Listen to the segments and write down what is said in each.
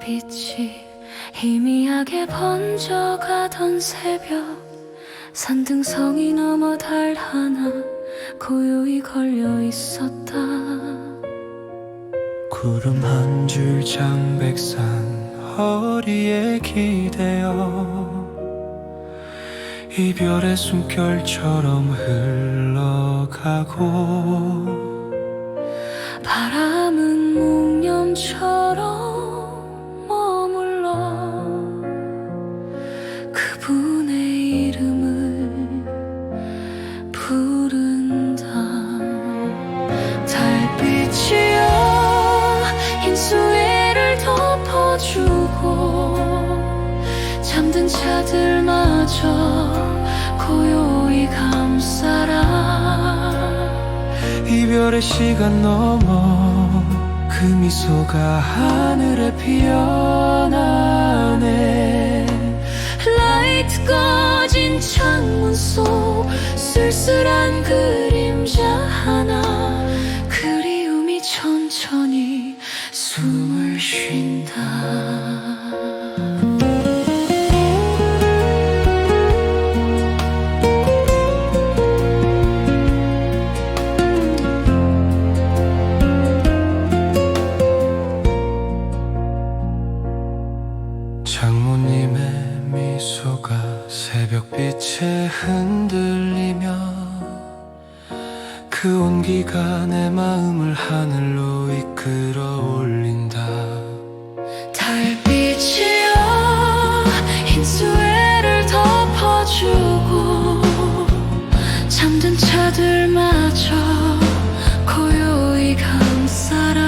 달빛이 희미하게 번져가던 새벽 산등성이 넘어 달 하나 고요히 걸려 있었다. 구름 한 줄 장백산 허리에 기대어 이별의 숨결처럼 흘러가고 바람은 묵념처럼 머물러 그분의 이름을 부른다 달빛이여 흰 수위를 덮어주고 잠든 차들마저 고요히 감싸라. 이별의 시간 넘어 그 미소가 하늘에 피어나네. 라이트 꺼진 창문 속 쓸쓸한 그림자 하나. 그리움이 천천히 숨을 쉰다 장모님의 미소가 새벽빛에 흔들리며 그 온기가 내 마음을 하늘로 이끌어 올린다. 달빛이여 흰 수혜를 덮어주고 잠든 차들마저 고요히 감싸라.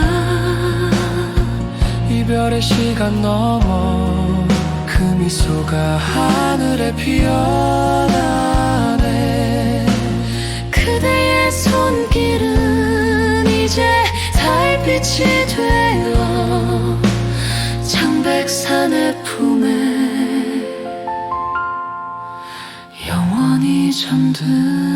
이별의 시간 넘어 그 미소가 하늘에 피어나네. 그대의 손길은 이제 달빛이 되어 장백산의 품에 영원히 잠드나니